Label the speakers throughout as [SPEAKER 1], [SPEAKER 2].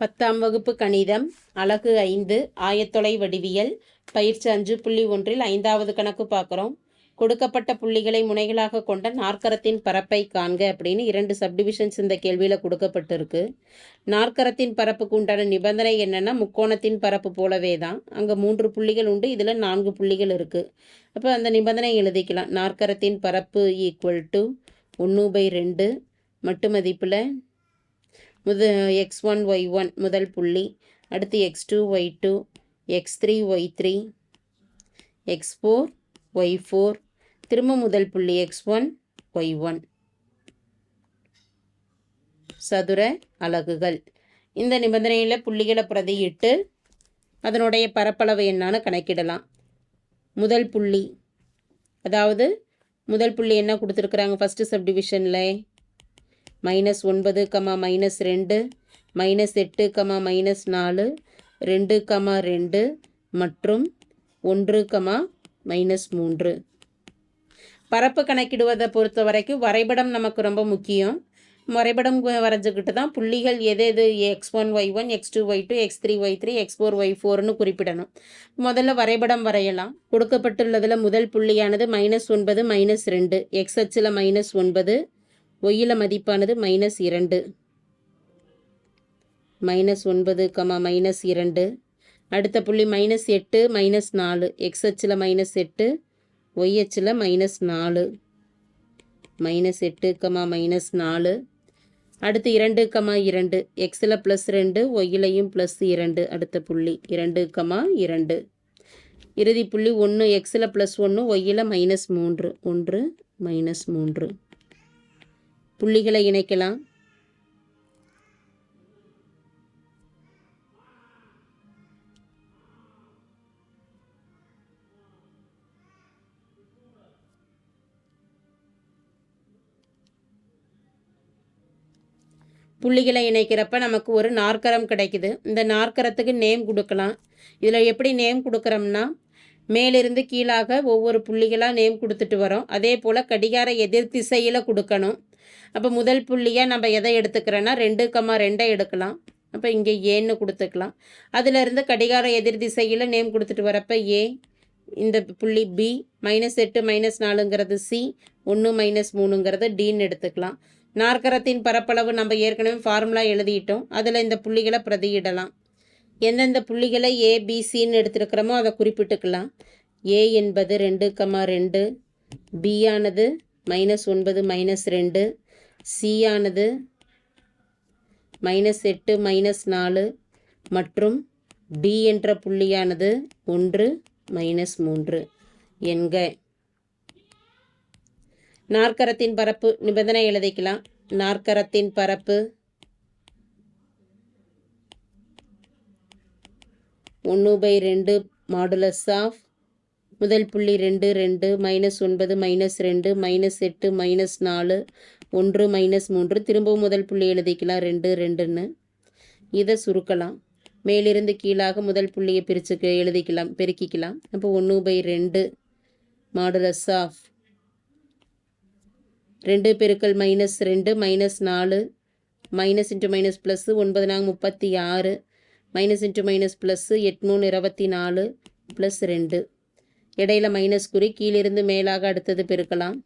[SPEAKER 1] பத்தாம் வகுப்பு கணிதம் அலகு ஐந்து ஆயத்தொலை வடிவியல் பயிற்சி அஞ்சு புள்ளி ஒன்றில் ஐந்தாவது கணக்கு பார்க்குறோம். கொடுக்கப்பட்ட புள்ளிகளை முனைகளாக கொண்ட நாற்கரத்தின் பரப்பை காண்க அப்படின்னு இரண்டு சப்டிவிஷன்ஸ் இந்த கேள்வியில் கொடுக்கப்பட்டிருக்கு. நாற்கரத்தின் பரப்புக்கு உண்டான நிபந்தனை என்னென்னா முக்கோணத்தின் பரப்பு போலவே தான். அங்கே மூன்று புள்ளிகள் உண்டு இதில் நான்கு புள்ளிகள் இருக்குது அப்போ அந்த நிபந்தனை எழுதிக்கலாம். நாற்கரத்தின் பரப்பு ஈக்குவல் டு ஒன்று பை ரெண்டு மட்டு மதிப்பில் முது எக்ஸ் ஒன் ஒய் ஒன் முதல் புள்ளி. அடுத்து X two Y two X three Y three X four Y four திரும்ப முதல் புள்ளி எக்ஸ் ஒன் ஒய் ஒன் சதுர அலகுகள். இந்த நிபந்தனையில் புள்ளிகளை பிரதியிட்டு அதனுடைய பரப்பளவு என்னான்னு கணக்கிடலாம். முதல் புள்ளி. அதாவது முதல் புள்ளி என்ன கொடுத்துருக்குறாங்க? ஃபஸ்ட்டு சப்டிவிஷனில் மைனஸ் ஒன்பது கமா மைனஸ் ரெண்டு மைனஸ் எட்டு கமா மைனஸ் நாலு ரெண்டு கமா ரெண்டு மற்றும் ஒன்று கமா மைனஸ் மூன்று. பரப்பு கணக்கிடுவதை பொறுத்த வரைக்கும் வரைபடம் நமக்கு ரொம்ப முக்கியம். வரைபடம் வரைஞ்சிக்கிட்டு தான் புள்ளிகள் எது எது X one Y one X two Y two X three Y three X four Y ஃபோர்னு குறிப்பிடணும். முதல்ல வரைபடம் வரையலாம். கொடுக்கப்பட்டுள்ளதில் முதல் புள்ளியானது மைனஸ் ஒன்பது மைனஸ் ரெண்டு. எக்ஸ் அச்சில் மைனஸ் ஒன்பது ஒய்யில மதிப்பானது மைனஸ் இரண்டு. மைனஸ் ஒன்பது கமா மைனஸ் இரண்டு. அடுத்த புள்ளி மைனஸ் எட்டு மைனஸ் நாலு. எக்ஸ் அச்சில் மைனஸ் எட்டு ஒய் அச்சில் மைனஸ் நாலு. மைனஸ் எட்டு கமா மைனஸ் நாலு. அடுத்து இரண்டு கமா இரண்டு. எக்ஸில் ப்ளஸ் ரெண்டு ஒய்யிலையும் ப்ளஸ் இரண்டு. அடுத்த புள்ளி இரண்டு கமா இரண்டு. இறுதி புள்ளி ஒன்று எக்ஸில் ப்ளஸ் ஒன்று ஒய்யில் மைனஸ் மூன்று. ஒன்று மைனஸ் மூன்று. புள்ளிகளை இணைக்கலாம். புள்ளிகளை இணைக்கிறப்ப நமக்கு ஒரு நாற்கரம் கிடைக்குது. இந்த நாற்கரத்துக்கு நேம் கொடுக்கலாம். இதில் எப்படி நேம் கொடுக்குறோம்னா மேலிருந்து கீழாக ஒவ்வொரு புள்ளிகளாக நேம் கொடுத்துட்டு வரோம். அதே போல் கடிகார எதிர் திசையில் கொடுக்கணும். அப்போ முதல் புள்ளியாக நம்ம எதை எடுத்துக்கிறோன்னா ரெண்டு கம்மா ரெண்டை எடுக்கலாம். அப்போ இங்கே ஏன்னு கொடுத்துக்கலாம். அதிலிருந்து கடிகார எதிர் திசையில் நேம் கொடுத்துட்டு வரப்போ ஏ இந்த புள்ளி பி மைனஸ் எட்டு மைனஸ் நாலுங்கிறது சி ஒன்று மைனஸ் மூணுங்கிறது டின்னு எடுத்துக்கலாம். நாற்கரத்தின் பரப்பளவு நம்ம ஏற்கனவே ஃபார்முலா எழுதிட்டோம். அதில் இந்த புள்ளிகளை பிரதியிடலாம். எந்தெந்த புள்ளிகளை ஏபிசின்னு எடுத்துருக்கிறோமோ அதை குறிப்பிட்டுக்கலாம். ஏ என்பது ரெண்டு கமா ரெண்டு பி ஆனது மைனஸ் ஒன்பது மைனஸ் ரெண்டு. சி ஆனது மைனஸ் எட்டு மைனஸ் நாலு. மற்றும் டி என்ற புள்ளியானது ஒன்று மைனஸ் மூன்று. என்க. நாற்கரத்தின் பரப்பு நிபந்தனை எழுதிக்கலாம். நாற்கரத்தின் பரப்பு ஒன்று பை ரெண்டு மாடுலஸ் ஆஃப் முதல் புள்ளி ரெண்டு ரெண்டு மைனஸ் ஒன்பது மைனஸ் ரெண்டு மைனஸ் எட்டு மைனஸ் நாலு ஒன்று மைனஸ் மூன்று. திரும்பவும் முதல் புள்ளி எழுதிக்கலாம். ரெண்டு ரெண்டுன்னு. இதை சுருக்கலாம். மேலிருந்து கீழாக முதல் புள்ளியை பிரிச்சுக்க எழுதிக்கலாம் பெருக்கிக்கலாம். அப்போ ஒன்று பை ரெண்டு மாடுலஸ் ஆஃப் ரெண்டு பெருக்கல் மைனஸ் ரெண்டு மைனஸ் நாலு மைனஸ் இன்ட்டு மைனஸ் ப்ளஸ்ஸு ஒன்பது நாங்கள் முப்பத்தி ஆறு மைனஸ் இன்ட்டு மைனஸ் ப்ளஸ்ஸு எட்மூணு இருபத்தி நாலு ப்ளஸ் ரெண்டு. இடையில மைனஸ் குறி கீழிருந்து மேலாக அடுத்தது பெருக்கலாம்.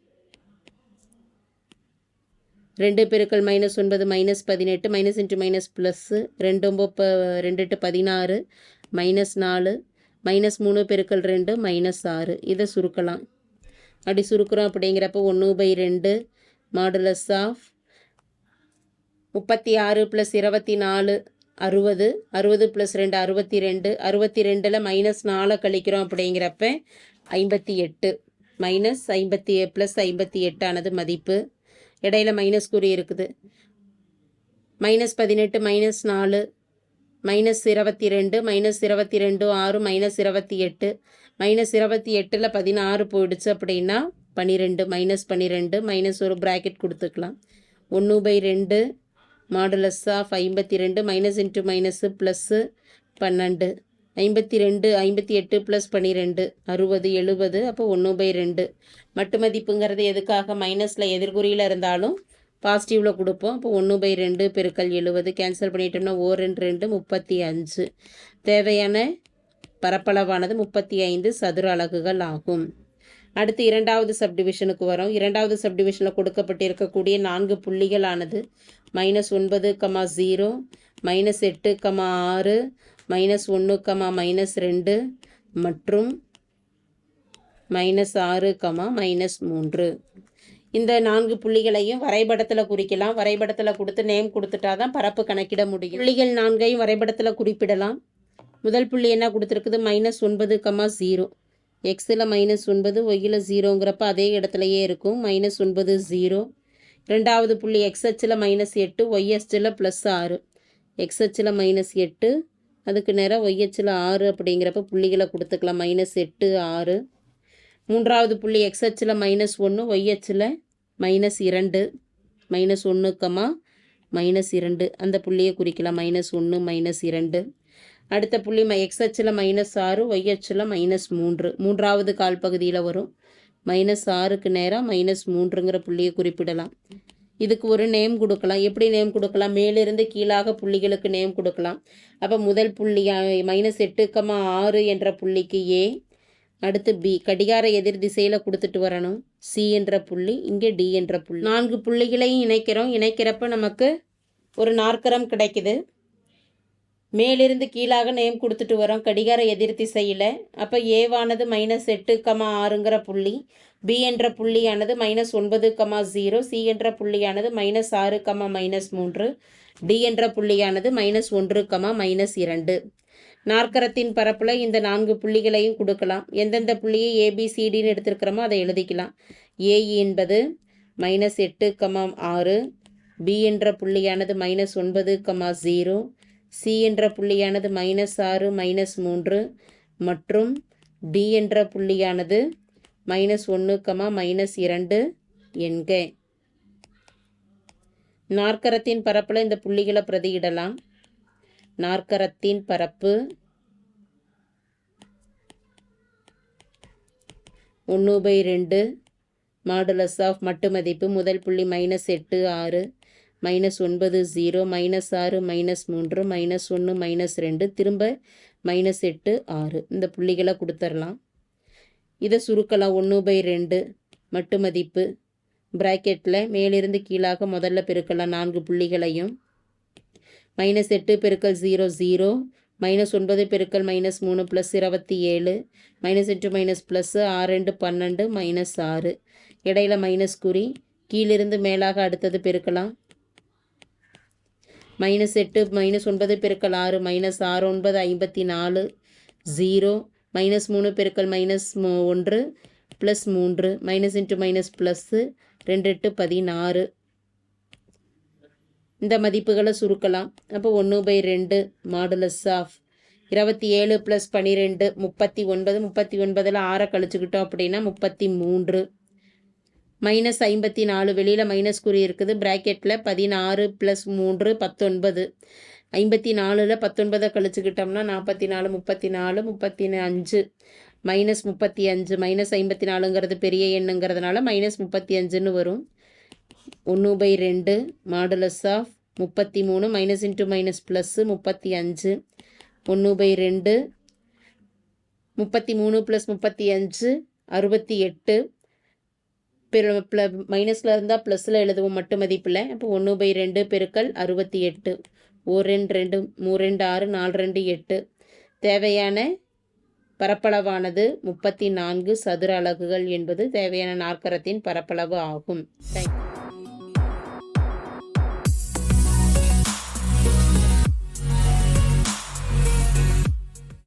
[SPEAKER 1] ரெண்டு பெருக்கள் மைனஸ் ஒன்பது மைனஸ் பதினெட்டு மைனஸ் இன்ட்டு மைனஸ் ப்ளஸ்ஸு ரெண்டு ஒம்பது ரெண்டு எட்டு பதினாறு மைனஸ் நாலு மைனஸ் மூணு பெருக்கள் ரெண்டு மைனஸ் ஆறு. இதை சுருக்கலாம். அப்படி சுருக்குறோம் அப்படிங்கிறப்ப ஒன்று பை ரெண்டு மாடுலஸ் ஆஃப் முப்பத்தி ஆறு ப்ளஸ் இருபத்தி நாலு அறுபது அறுபது ப்ளஸ் ரெண்டு அறுபத்தி ரெண்டு அறுபத்தி ரெண்டில் மைனஸ் நாலை கழிக்கிறோம் அப்படிங்கிறப்ப ஐம்பத்தி எட்டு. மைனஸ் ஐம்பத்தி ப்ளஸ் ஐம்பத்தி எட்டானது மதிப்பு. இடையில மைனஸ் குறி இருக்குது. மைனஸ் பதினெட்டு மைனஸ் நாலு மைனஸ் இருபத்தி ரெண்டு மைனஸ் இருபத்தி ரெண்டு ஆறு மைனஸ் இருபத்தி எட்டு. மைனஸ் இருபத்தி எட்டில் பதினாறு போயிடுச்சு அப்படின்னா பன்னிரெண்டு மைனஸ் பன்னிரெண்டு மைனஸ் ஒரு ப்ராக்கெட் கொடுத்துக்கலாம். ஒன்று பை ரெண்டு மாடுலஸ் ஆஃப் ஐம்பத்தி ரெண்டு மைனஸ் இன்ட்டு மைனஸு ப்ளஸ்ஸு பன்னெண்டு. ஐம்பத்தி ரெண்டு ஐம்பத்தி எட்டு ப்ளஸ் பன்னிரெண்டு. அறுபது எழுபது அப்போ ஒன்று பை ரெண்டு. மட்டு மதிப்புங்கிறது எதுக்காக? மைனஸில் எதிர்குறியில் இருந்தாலும் பாசிட்டிவில் கொடுப்போம். அப்போ ஒன்று பை ரெண்டு பெருக்கல் எழுபது. கேன்சல் பண்ணிட்டோம்னா ஓ ரெண்டு ரெண்டு முப்பத்தி அஞ்சு. தேவையான பரப்பளவானது முப்பத்தி ஐந்து சதுர அலகுகள் ஆகும். அடுத்து இரண்டாவது சப்டிவிஷனுக்கு வரோம். இரண்டாவது சப்டிவிஷனில் கொடுக்கப்பட்டிருக்கக்கூடிய நான்கு புள்ளிகளானது மைனஸ் ஒன்பது கமா ஜீரோ மைனஸ் எட்டு கமா ஆறு மைனஸ் ஒன்று கமா மைனஸ் ரெண்டு மற்றும் மைனஸ் ஆறு கமா மைனஸ் மூன்று. இந்த நான்கு புள்ளிகளையும் வரைபடத்தில் குறிக்கலாம். வரைபடத்தில் கொடுத்து நேம் கொடுத்துட்டா தான் பரப்பு கணக்கிட முடியும். புள்ளிகள் நான்கையும் வரைபடத்தில் குறிப்பிடலாம். முதல் புள்ளி என்ன கொடுத்துருக்குது? மைனஸ் ஒன்பது கமா ஜீரோ எக்ஸில் மைனஸ் ஒன்பது ஒய்யில் ஜீரோங்கிறப்ப அதே இடத்துலையே இருக்கும். மைனஸ் ஒன்பது ஜீரோ ரெண்டாவது புள்ளி எக்ஸ் அச்சில் மைனஸ் எட்டு ஒய் அச்சில் ப்ளஸ் ஆறு. எக்ஸ் அச்சில் மைனஸ் எட்டு அதுக்கு நேராக ஒய் அச்சில் ஆறு அப்படிங்கிறப்ப புள்ளிகளை கொடுத்துக்கலாம். மைனஸ் எட்டு ஆறு. மூன்றாவது புள்ளி எக்ஸ் அச்சில் மைனஸ் ஒன்று ஒய் அச்சில் மைனஸ் இரண்டு. மைனஸ் ஒன்றுக்கமா மைனஸ் இரண்டு. அந்த புள்ளியை குறிக்கலாம். மைனஸ் ஒன்று மைனஸ் இரண்டு. அடுத்த புள்ளி எக்ஸ் அச்சில் மைனஸ் ஆறு ஒய் அச்சில் மைனஸ் மூன்று. மூன்றாவது கால் பகுதியில் வரும். மைனஸ் ஆறுக்கு நேராக மைனஸ் மூன்றுங்கிற புள்ளியை குறிப்பிடலாம். இதுக்கு ஒரு நேம் கொடுக்கலாம். எப்படி நேம் கொடுக்கலாம்? மேலிருந்து கீழாக புள்ளிகளுக்கு நேம் கொடுக்கலாம். அப்போ முதல் புள்ளி மைனஸ் எட்டுக்கமா ஆறு என்ற புள்ளிக்கு ஏ அடுத்து பி கடிகார எதிர் திசையில் கொடுத்துட்டு வரணும். சி என்ற புள்ளி இங்கே டி என்ற புள்ளி. நான்கு புள்ளிகளையும் இணைக்கிறோம். இணைக்கிறப்ப நமக்கு ஒரு நாற்கரம் கிடைக்குது. மேலிருந்து கீழாக நேம் கொடுத்துட்டு வரோம். கடிகார எதிர் திசையில். அப்போ ஏவானது மைனஸ் எட்டு கமா ஆறுங்கிற புள்ளி. பி என்ற புள்ளியானது மைனஸ் ஒன்பது கமா ஜீரோ சி என்ற புள்ளியானது மைனஸ் ஆறு கமா மைனஸ் மூன்று. டி என்ற புள்ளியானது மைனஸ் ஒன்று கமா மைனஸ் இரண்டு. நாற்கரத்தின் பரப்பில் இந்த நான்கு புள்ளிகளையும் கொடுக்கலாம். எந்தெந்த புள்ளியை ஏபிசிடின்னு எடுத்திருக்கிறோமோ அதை எழுதிக்கலாம். ஏஇ என்பது மைனஸ் எட்டு கமா ஆறு. பி என்ற புள்ளியானது மைனஸ் ஒன்பது கமா ஜீரோ சி என்ற புள்ளியானது மைனஸ் ஆறு மைனஸ் மூன்று மற்றும் டி என்ற புள்ளியானது மைனஸ் ஒன்று கமா மைனஸ் இரண்டு என்க. நாற்கரத்தின் பரப்பில் இந்த புள்ளிகளை பிரதியிடலாம். நாற்கரத்தின் பரப்பு ஒன்று பை ரெண்டு மாடுலஸ் ஆஃப் மட்டு மதிப்பு முதல் புள்ளி மைனஸ் எட்டு ஆறு மைனஸ் ஒன்பது ஜீரோ மைனஸ் ஆறு மைனஸ் மூன்று மைனஸ் ஒன்று மைனஸ் ரெண்டு திரும்ப மைனஸ் எட்டு ஆறு. இந்த புள்ளிகளை கொடுத்துர்லாம். இதை சுருக்கலாம். ஒன்று பை ரெண்டு மட்டு மதிப்பு. ப்ராக்கெட்டில் மேலிருந்து கீழாக முதல்ல பெருக்கலாம். நான்கு புள்ளிகளையும். மைனஸ் எட்டு பெருக்கல் ஜீரோ ஜீரோ மைனஸ் ஒன்பது பெருக்கல் மைனஸ் மூணு ப்ளஸ் இருபத்தி ஏழு. மைனஸ் எட்டு மைனஸ் ப்ளஸ்ஸு ஆறு ரெண்டு பன்னெண்டு மைனஸ் ஆறு. இடையில மைனஸ் குறி. கீழிருந்து மேலாக அடுத்தது பெருக்கலாம். மைனஸ் எட்டு மைனஸ் ஒன்பது பெருக்கல் ஆறு மைனஸ் ஆறு ஒன்பது ஐம்பத்தி நாலு ஜீரோ மைனஸ் மூணு பெருக்கல் மைனஸ் ஒன்று ப்ளஸ் மூன்று மைனஸ் இன்ட்டு மைனஸ் ப்ளஸ்ஸு ரெண்டு எட்டு பதினாறு. இந்த மதிப்புகளை சுருக்கலாம். அப்போ ஒன்று பை ரெண்டு மாடுலஸ் ஆஃப் இருபத்தி ஏழு ப்ளஸ் பன்னிரெண்டு முப்பத்தி ஒன்பது முப்பத்தி ஒன்பதில் ஆறை கழிச்சுக்கிட்டோம் அப்படின்னா முப்பத்தி மூன்று. மைனஸ் ஐம்பத்தி நாலு வெளியில் மைனஸ் குறி இருக்குது. ப்ராக்கெட்டில் பதினாறு ப்ளஸ் மூன்று பத்தொன்பது. ஐம்பத்தி நாலில் பத்தொன்பதை கழிச்சுக்கிட்டோம்னா நாற்பத்தி நாலு முப்பத்தி நாலு முப்பத்தி அஞ்சு மைனஸ் முப்பத்தி அஞ்சு மைனஸ் ஐம்பத்தி நாலுங்கிறது பெரிய எண்ணுங்கிறதுனால மைனஸ் முப்பத்தி அஞ்சுன்னு வரும். ஒன்று பை ரெண்டு மாடுலஸ் ஆஃப் முப்பத்தி மூணு மைனஸ் இன்ட்டு மைனஸ் ப்ளஸ்ஸு முப்பத்தி அஞ்சு ஒன்று பை ரெண்டு முப்பத்தி மூணு ப்ளஸ் முப்பத்தி அஞ்சு அறுபத்தி எட்டு. மைனஸில் இருந்தால் ப்ளஸில் எழுதுவோம் மட்டும் மதிப்பில் அப்போ ஒன்று பை ரெண்டு பெருக்கல் அறுபத்தி எட்டு. ஒரு ரெண்டு ரெண்டு மூ ரெண்டு ஆறு நாலு ரெண்டு எட்டு. தேவையான பரப்பளவானது முப்பத்தி நான்கு சதுர அலகுகள் என்பது தேவையான நாற்கரத்தின் பரப்பளவு ஆகும். தேங்க்யூ